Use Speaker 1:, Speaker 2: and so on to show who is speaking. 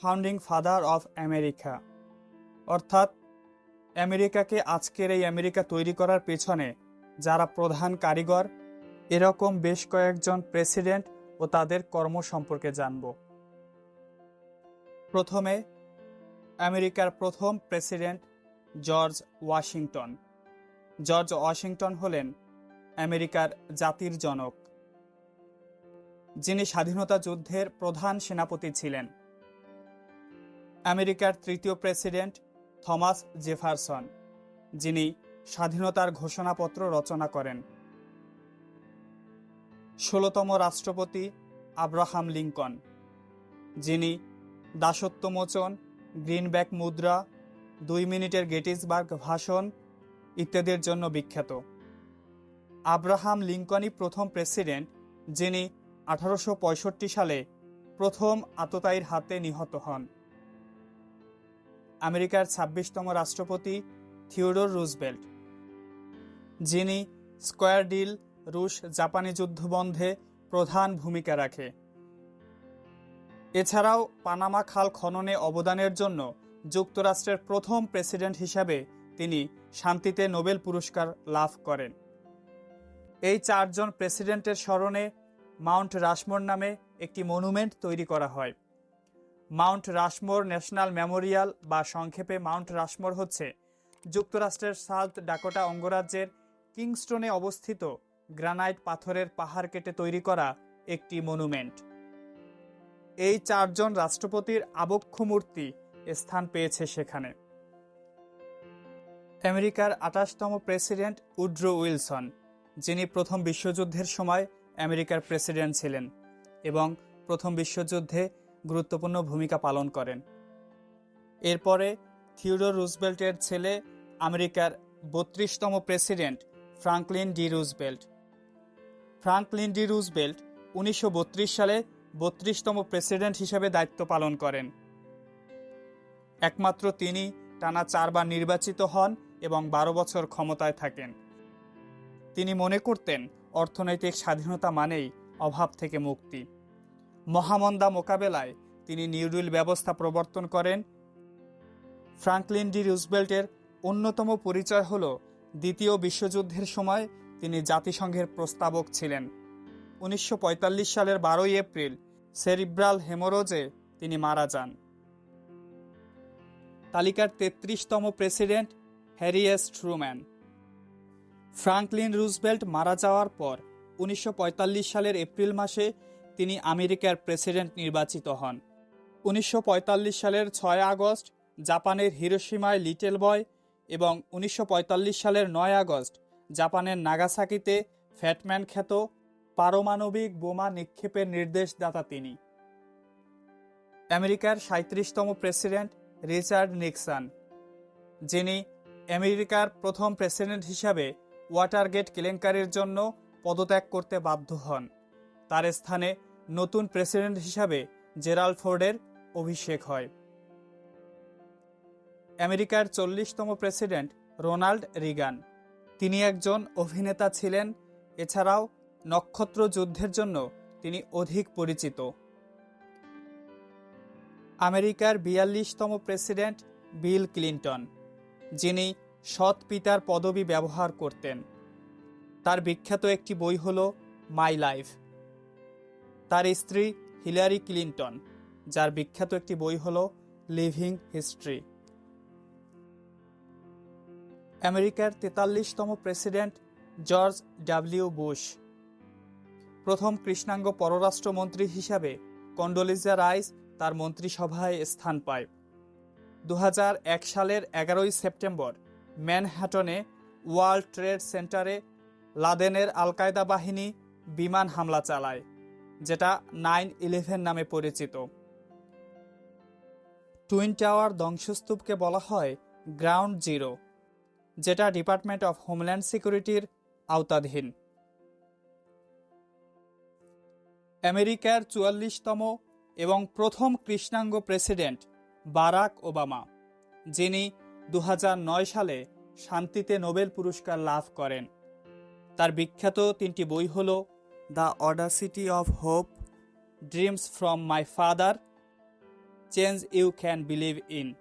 Speaker 1: Founding father of America অর্থাৎ, আমেরিকাকে আজকের এই আমেরিকা তৈরি করার পেছনে যারা প্রধান কারিগর, এরকম বেশ কয়েকজন প্রেসিডেন্ট ও তাদের কর্ম সম্পর্কে জানব। প্রথমে, আমেরিকার প্রথম president George Washington. George Washington হলেন আমেরিকার জাতির জনক। যিনি স্বাধীনতা যুদ্ধের প্রধান সেনাপতি ছিলেন। আমেরিকার তৃতীয় প্রেসিডেন্ট থমাস জেফারসন, যিনি স্বাধীনতার ঘোষণাপত্র রচনা করেন। ষোলতম রাষ্ট্রপতি আব্রাহাম লিঙ্কন, যিনি দাসত্বমোচন, গ্রিনব্যাক মুদ্রা, দুই মিনিটের গেটিসবার্গ ভাষণ ইত্যাদির জন্য বিখ্যাত। আব্রাহাম লিঙ্কনই প্রথম প্রেসিডেন্ট, যিনি আঠারোশো পঁয়ষট্টি সালে প্রথম আততায়ীর হাতে নিহত হন। আমেরিকার ছাব্বিশতম রাষ্ট্রপতি থিওডোর রুজবেল্ট যিনি স্কোয়ার ডিল রুশ জাপানি যুদ্ধ বন্ধে প্রধান ভূমিকা রাখে। এছাড়াও পানামা খাল খননে অবদানের জন্য যুক্তরাষ্ট্রের প্রথম প্রেসিডেন্ট হিসাবে তিনি শান্তিতে নোবেল পুরস্কার লাভ করেন। এই চারজন প্রেসিডেন্টের স্মরণে মাউন্ট রাশমোর নামে একটি মনুমেন্ট তৈরি করা হয়। মাউন্ট রাশমোর ন্যাশনাল মেমোরিয়াল বা সংক্ষেপে মাউন্ট রাশমোর হচ্ছে যুক্তরাষ্ট্রের সাউথ ডাকোটা অঙ্গরাজ্যের কিংস্টনে অবস্থিত গ্রানাইট পাথরের পাহাড় কেটে তৈরি করা একটি মনুমেন্ট। এই চারজন রাষ্ট্রপতির আবক্ষ মূর্তি স্থান পেয়েছে সেখানে। আমেরিকার আঠাশতম প্রেসিডেন্ট উড্রো উইলসন, যিনি প্রথম বিশ্বযুদ্ধের সময় আমেরিকার প্রেসিডেন্ট ছিলেন এবং প্রথম বিশ্বযুদ্ধে গুরুত্বপূর্ণ ভূমিকা পালন করেন। এরপরে থিওডোর রুজবেল্টের ছেলে আমেরিকার বত্রিশতম president Franklin D Roosevelt. Franklin D Roosevelt উনিশশো বত্রিশ সালে বত্রিশতম প্রেসিডেন্ট হিসেবে দায়িত্ব পালন করেন। একমাত্র তিনি টানা চারবার নির্বাচিত হন এবং বারো বছর ক্ষমতায় থাকেন। তিনি মনে করতেন, অর্থনৈতিক স্বাধীনতা মানেই অভাব থেকে মুক্তি। মহামন্দা মোকাবেলায় তিনি নিউডিল ব্যবস্থা প্রবর্তন করেন। ফ্রাঙ্কলিন ডি রুজবেল্টের অন্যতম পরিচয় হল দ্বিতীয় বিশ্বযুদ্ধের সময় তিনি জাতিসংঘের প্রস্তাবক ছিলেন। উনিশশো পঁয়তাল্লিশ সালের বারোই এপ্রিল সেরিব্রাল হেমোরোজে তিনি মারা যান। তালিকার তেত্রিশতম president Harry S Truman. Franklin Roosevelt মারা যাওয়ার পর উনিশশো পঁয়তাল্লিশ সালের এপ্রিল মাসে তিনি আমেরিকার প্রেসিডেন্ট নির্বাচিত হন। উনিশশো পঁয়তাল্লিশ সালের ছয় আগস্ট, জাপানের হিরোসীমায় লিটেল বয়, এবং উনিশশো পঁয়তাল্লিশ সালের নয় আগস্ট, জাপানের নাগাসাকিতে ফ্যাটম্যান খ্যাত পারমাণবিক বোমা নিক্ষেপের নির্দেশদাতা তিনি। আমেরিকার সাঁত্রিশতম প্রেসিডেন্ট রিচার্ড নিক্সন, যিনি আমেরিকার প্রথম প্রেসিডেন্ট হিসাবে ওয়াটারগেট কেলেঙ্কারির জন্য পদত্যাগ করতে বাধ্য হন। তার স্থানে নতুন প্রেসিডেন্ট হিসাবে জেরাল্ড ফোর্ডের অভিষেক হয়। আমেরিকার চল্লিশতম প্রেসিডেন্ট রোনাল্ড রিগান। তিনি একজন অভিনেতা ছিলেন, এছাড়াও নক্ষত্র যুদ্ধের জন্য তিনি অধিক পরিচিত। আমেরিকার বিয়াল্লিশতম প্রেসিডেন্ট বিল ক্লিন্টন, যিনি সৎ পিতার পদবি ব্যবহার করতেন। তার বিখ্যাত একটি বই হল মাই লাইফ। তার স্ত্রী হিলারি ক্লিন্টন। যার বিখ্যাত একটি বই হল লিভিং হিস্ট্রি। আমেরিকার তেতাল্লিশতম প্রেসিডেন্ট জর্জ ডাব্লিউ বুশ, প্রথম কৃষ্ণাঙ্গ পররাষ্ট্রমন্ত্রী হিসাবে কন্ডোলিজা রাইস তার মন্ত্রিসভায় স্থান পায়। দু হাজার এক সালের এগারোই সেপ্টেম্বর ম্যানহ্যাটনে ওয়ার্ল্ড ট্রেড সেন্টারে লাদেনের আল কায়দা বাহিনী বিমান হামলা চালায়, যেটা নাইন ইলেভেন নামে পরিচিত। টুইন টাওয়ার ধ্বংসস্তূপকে বলা হয় গ্রাউন্ড জিরো, যেটা ডিপার্টমেন্ট অফ হোমল্যান্ড সিকিউরিটির আওতাধীন। আমেরিকার চুয়াল্লিশতম এবং প্রথম কৃষ্ণাঙ্গ প্রেসিডেন্ট বারাক ওবামা, যিনি দু হাজার নয় সালে শান্তিতে নোবেল পুরস্কার লাভ করেন। তার বিখ্যাত তিনটি বই হল the audacity of hope, dreams from my father change you can believe in.